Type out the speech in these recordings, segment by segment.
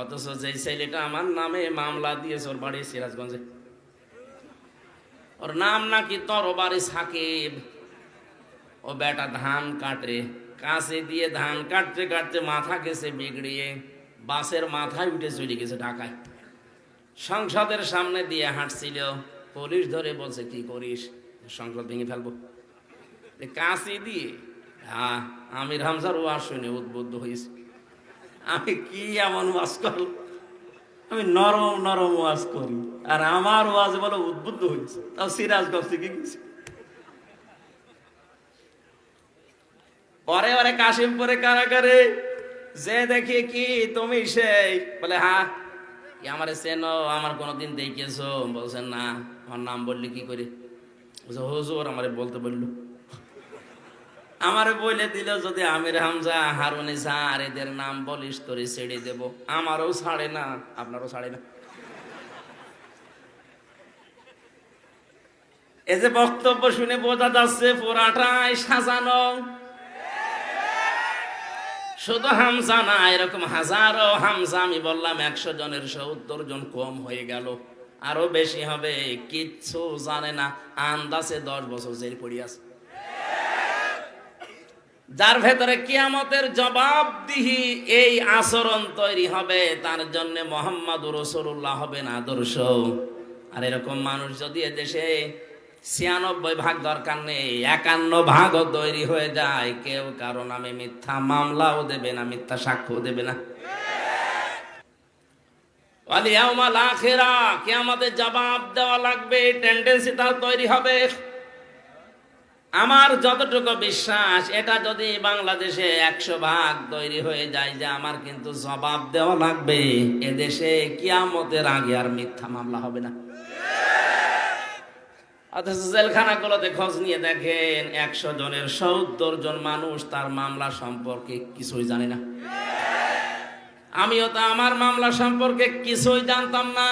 অথচ যে ছেলেটা আমার নামে মামলা দিয়েছে ওর বাড়ি সিরাজগঞ্জে। ওর নাম নাকি তরবারি সাকিব। ও বেটা ধান কাটে কাছে দিয়ে ধান কাটতে কাটতে মাথা গেছে বিগড়িয়ে বাসের মাথায় উঠে চলে গেছে ঢাকায়। সংসদের সামনে দিয়ে হাঁটছিল, পুলিশ ধরে বলছে, কি করিস? সংসদ ভেঙে ফেলব। কাছে দিয়ে হ্যাঁ আমির হামজার ওয়াজ শুনে উদ্বুদ্ধ হয়েছে আমি কি এমন ওয়াজ করল আমি নরম নরম ওয়াজ করি। আর আমার ওয়াজ বলে উদ্বুদ্ধ হয়েছে। তাও সিরাজগঞ্জ থেকে গেছি। পরে ওরে কাশিমপুরে কারাগারে যে দেখি কি তুমি সেই। বলে কি আমার চেনো? আমার কোনোদিন দেখিয়েছো? বলছেন না, আমার নাম বললি কি করে? হুজুর, আমার বলতে বলল। আমারে বলে দিল যদি আমির হামজা, হারুনি স্যার এদের নাম বলিস, তোরে ছেড়ে দেব। আমারও ছাড়ে না, আপনারও ছাড়ে না। এই যে বক্তব্য শুনে বোঝা যাচ্ছে পুরাটাই সাজানো। শুধু হামজা না, এরকম হাজারো হামজা, আমি বললাম একশো জনের সত্তর জন কম হয়ে গেল। আরও বেশি হবে, কিচ্ছু জানে না, আন্দাজে দশ বছর জেল পড়ি আছে। যার ভেতরে কিয়ামতের জবাবদিহি এই আচরণ তৈরি হবে, তার জন্য মোহাম্মদ রসুল্লাহ হবেন আদর্শ। আর এরকম মানুষ যদি দেশে ছিয়ানব্বই ভাগ দরকার নেই, একান্ন ভাগও তৈরি হয়ে যায়, কেউ কারও নামে মিথ্যা মামলাও দেবে না, মিথ্যা সাক্ষ্য দেবে না। আলিয়াউমাল আখেরা কে আমাদের জবাব দেওয়া লাগবে টেন্ডেন্সি তার তৈরি হবে। আমার যতটুকু বিশ্বাস, এটা যদি বাংলাদেশে একশো ভাগ তৈরি হয়ে যায় যে আমার কিন্তু জবাব দেওয়া লাগবে, এদেশে কিয়ামতের আগে আর মিথ্যা মামলা হবে না। অথচ জেলখানাগুলোতে খোঁজ নিয়ে দেখেন, একশো জনের সত্তর জন মানুষ তার মামলা সম্পর্কে কিছুই জানে না। আমিও তো আমার মামলা সম্পর্কে কিছুই জানতাম না।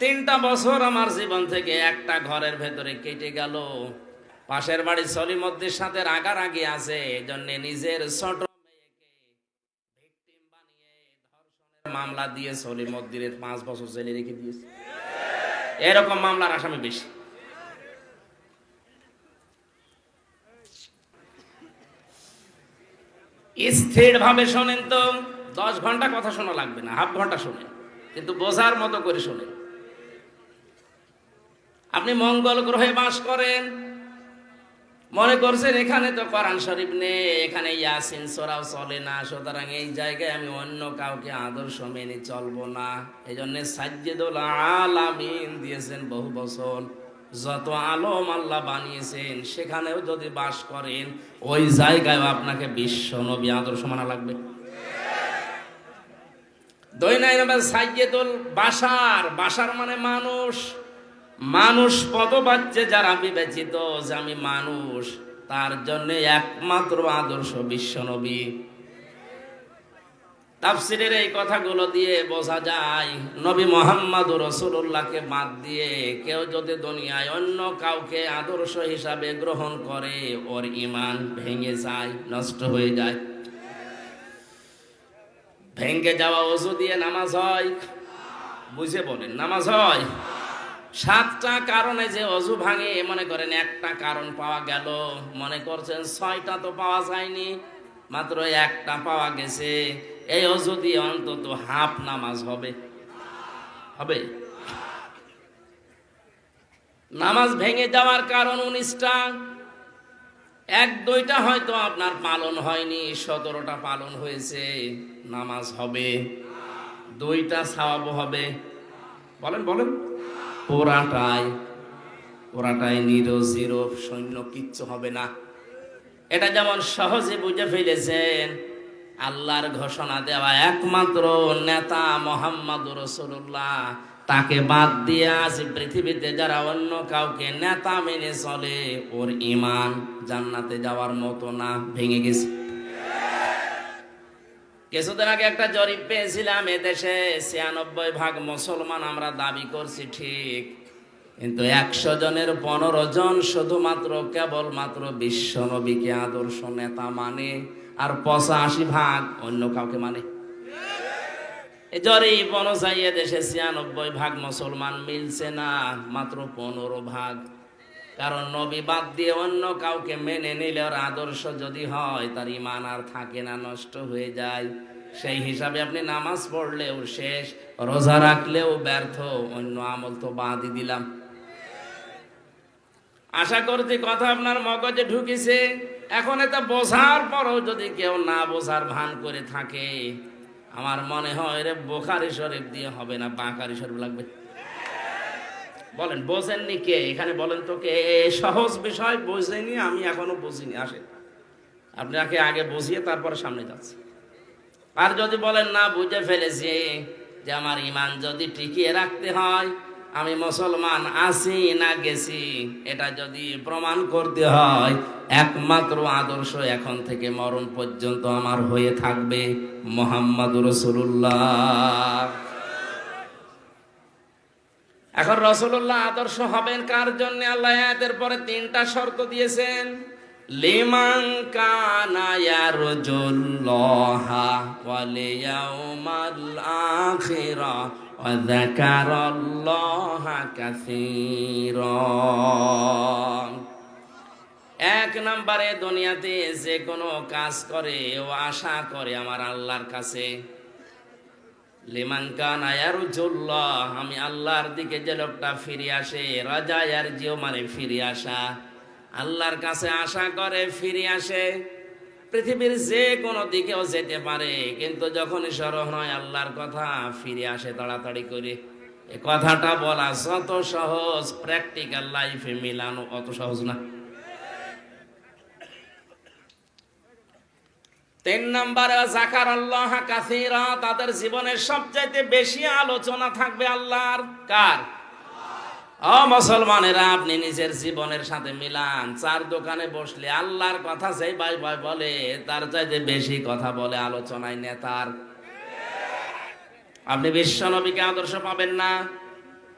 তিনটা বছর আমার জীবন থেকে একটা ঘরের ভেতরে কেটে গেল। পাশের বাড়ি সলিমদ্দির সাথে রাগারাগি আছে এই জন্য নিজের ছোট মামলা দিয়ে সলিমদ্দিরের পাঁচ বছর জেলে রেখে দিয়েছে। এরকম মামলার আসামি বেশি। স্থির ভাবে শোনেন তো, দশ ঘণ্টা কথা শোনা লাগবে না, হাফ ঘণ্টা শোনেন, কিন্তু বোঝার মতো করে শোনেন। আপনি মঙ্গল গ্রহে বাস করেন মনে করছেন, এখানে তো কোরআন শরীফ নেই, এখানে ইয়াসিন সোরাও চলে না, সুতরাং এই জায়গায় আমি অন্য কাউকে আদর্শ মেনে চলবো না। এই জন্য সাজ্জেদুল আলামিন দিয়েছেন বহু বছর। যত আলম আল্লাহ বানিয়েছেন, সেখানেও যদি বাস করেন, ওই জায়গায় আপনাকে বিশ্ব নবী আদর্শ মানা লাগবে। দৈনাই নাম্বার সাইয়েদুল বাসার বাসার মানে মানুষ। মানুষ পদবাচ্যে যারা বিবেচিত যে আমি মানুষ, তার জন্য একমাত্র আদর্শ বিশ্বনবী তাফসিরের এই কথাগুলো দিয়ে বোঝা যায়, নবী মোহাম্মদ রসুল্লাহকে বাদ দিয়ে কেউ যদি দুনিয়ায় অন্য কাউকে আদর্শ হিসাবে গ্রহণ করে, ওর ইমান ভেঙে যায়, নষ্ট হয়ে যায়। ভেঙে যাওয়া ওষুধ দিয়ে নামাজ হয়। বুঝে বলেন, নামাজ হয়? সাতটা কারণে যে অজু ভাঙে মনে করেন একটা কারণ পাওয়া গেল। মনে করছেন ছয়টা তো পাওয়া যায়নি, মাত্র একটা পাওয়া গেছে। এই অজু দিয়ে অন্তত হাফ নামাজ হবে। হবে? নামাজ ভেঙে যাওয়ার কারণ উনিশটা। এক দুইটা হয়তো আপনার পালন হয়নি, সতেরোটা পালন হয়েছে, নামাজ হবে। দুইটা সাওয়াব হবে। বলেন বলেন। পোড়াটাই পোড়াটাই নিরো সৈন্য কিচ্ছু হবে না। এটা যেমন সহজে বুঝে ফেলেছেন, আল্লাহর ঘোষণা দেওয়া একমাত্র নেতা মোহাম্মদ রসুল্লাহ তাকে বাদ দিয়ে আজ পৃথিবীতে যারা অন্য কাউকে নেতা মেনে চলে, ওর ইমান জান্নাতে যাওয়ার মতো না, ভেঙে গেছে। কিছুদিন আগে একটা জরিপ পেয়েছিলাম এদেশে ছিয়ানব্বই ভাগ মুসলমান আমরা দাবি করছি ঠিক। কিন্তু একশো জনের পনেরো জন শুধুমাত্র কেবলমাত্র বিশ্ব নবীকে আদর্শ নেতা মানে আর পঁচাশি ভাগ অন্য কাউকে মানে। জরিপ অনুযায়ী দেশে ছিয়ানব্বই ভাগ মুসলমান মিলছে না, মাত্র পনেরো ভাগ। কারণ নবী বাদ দিয়ে অন্য কাউকে মেনে নিলে ওর আদর্শ যদি হয়, তার ইমান আর থাকে না, নষ্ট হয়ে যায়। সেই হিসাবে আপনি নামাজ পড়লেও শেষ, রোজা রাখলেও ব্যর্থ, অন্য আমল তো বাদই দিলাম। আশা করছি কথা আপনার মগজে ঢুকিছে। এখন এটা বোঝার পরও যদি কেউ না বোঝার ভান করে থাকে, আমার মনে হয় রে বোখারি শরীফ দিয়ে হবে না, বাঁকারি শরীফ লাগবে। বলেন, বোঝেননি কে? এখানে বলেন তো কে? সহজ বিষয়, বোঝেনি, আমি এখনও বুঝিনি, আসেন। আপনাকে আগে বুঝিয়ে তারপরে সামনে যাচ্ছে। আর যদি বলেন, না, বুঝে ফেলেছি যে আমার ইমান যদি টিকিয়ে রাখতে হয়, আমি মুসলমান আছি না গেছি, এটা যদি প্রমাণ করতে হয়, একমাত্র আদর্শ এখন থেকে মরণ পর্যন্ত আমার হয়ে থাকবে মোহাম্মদ রসুল্লাহ এখন রসুল্লাহ আদর্শ হবেন কার জন্য? আল্লাহ এদের পরে তিনটা শর্ত দিয়েছেন। এক নম্বরে দুনিয়াতে যে কোনো কাজ করে ও আশা করে আমার আল্লাহর কাছে। লিমান কান আয়ারুজুল্লাহ আমি আল্লাহর দিকে যে লোকটা ফিরে আসে, রাজা আর জিও মানে ফিরে আসা। আল্লাহর কাছে আশা করে ফিরে আসে। পৃথিবীর যে কোনো দিকেও যেতে পারে, কিন্তু যখন স্মরণ নয় আল্লাহর কথা, ফিরে আসে তাড়াতাড়ি করে। এ কথাটা বলা যত সহজ প্র্যাকটিক্যাল লাইফে মিলানো অত সহজ না। তিন নম্বরে জাকার আল্লাহ কাসিরা তাদের জীবনের সবচাইতে বেশি আলোচনা থাকবে আল্লাহর কার? ও মুসলমানেরা, আপনি নিজের জীবনের সাথে মিলান। চার দোকানে বসলে আল্লাহর কথা সেই ভাই ভাই বলে, তার চাইতে বেশি কথা বলে আলোচনায় নেতার। আপনি বিশ্ব নবীকে আদর্শ পাবেন না।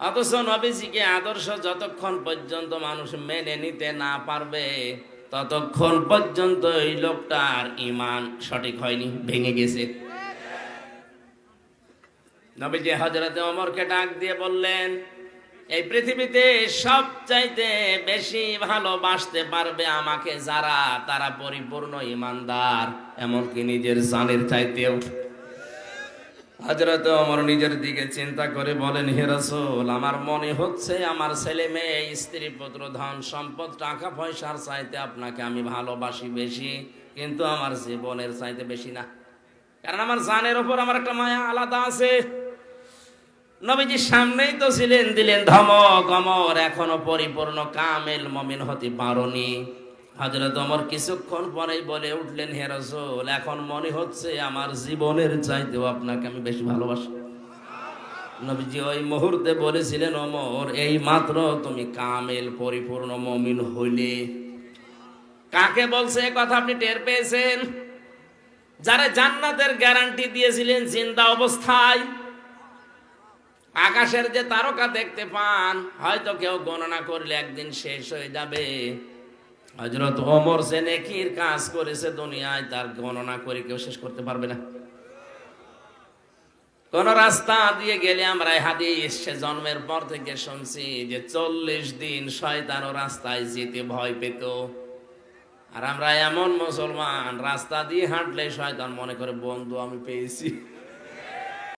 অথচ নবীজিকে আদর্শ যতক্ষণ পর্যন্ত মানুষ মেনে নিতে না পারবে ততক্ষণ পর্যন্ত এই লোকটার ইমান সঠিক হয়নি, ভেঙে গেছে। নবীজি হজরতে অমরকে ডাক দিয়ে বললেন, এই পৃথিবীতে সব চাইতে বেশি ভালোবাসতে পারবে আমাকে যারা, তারা পরিপূর্ণ ইমানদার এমনকি নিজের জানের চাইতেও। হজরত অমর নিজের দিকে চিন্তা করে বলেন, হে রসুল, আমার মনে হচ্ছে আমার ছেলে মেয়ে, স্ত্রী, পুত্র, ধন সম্পদ, টাকা পয়সার চাইতে আপনাকে আমি ভালোবাসি বেশি, কিন্তু আমার জীবনের চাইতে বেশি না। কারণ আমার জানের ওপর আমার একটা মায়া আলাদা আছে। নবীজি সামনেই তো ছিলেন, দিলেন, ধমক, অমর, এখনও পরিপূর্ণ, কামেল মমিন হতে পারনি। হজরত অমর কিছুক্ষণ পরেই বলে উঠলেন, হে রসুল, এখন মনে হচ্ছে আমার জীবনের চাইতেও আপনাকে আমি বেশি ভালোবাসি। নবীজি ওই মুহূর্তে বলেছিলেন অমর এই মাত্র তুমি কামেল পরিপূর্ণ মমিন হইলে। কাকে বলছে কথা আপনি টের পেয়েছেন? যারা জান্নাতের গ্যারান্টি দিয়েছিলেন জিন্দা অবস্থায়, আকাশের যে তারকা দেখতে পান, হয়তো কেউ গণনা করলে একদিন শেষ হয়ে যাবে। হজরত ওমর সে নেকির কাজ করেছে দুনিয়ায়, তার গণনা করে কেউ শেষ করতে পারবে না। কোন রাস্তা দিয়ে গেলে আমরা হাদিস সে জন্মের পর থেকে শুনছি যে চল্লিশ দিন শয়তান রাস্তায় যেতে ভয় পেত। আর আমরা এমন মুসলমান, রাস্তা দিয়ে হাঁটলে শয়তান মনে করে, বন্ধু, আমি পেয়েছি।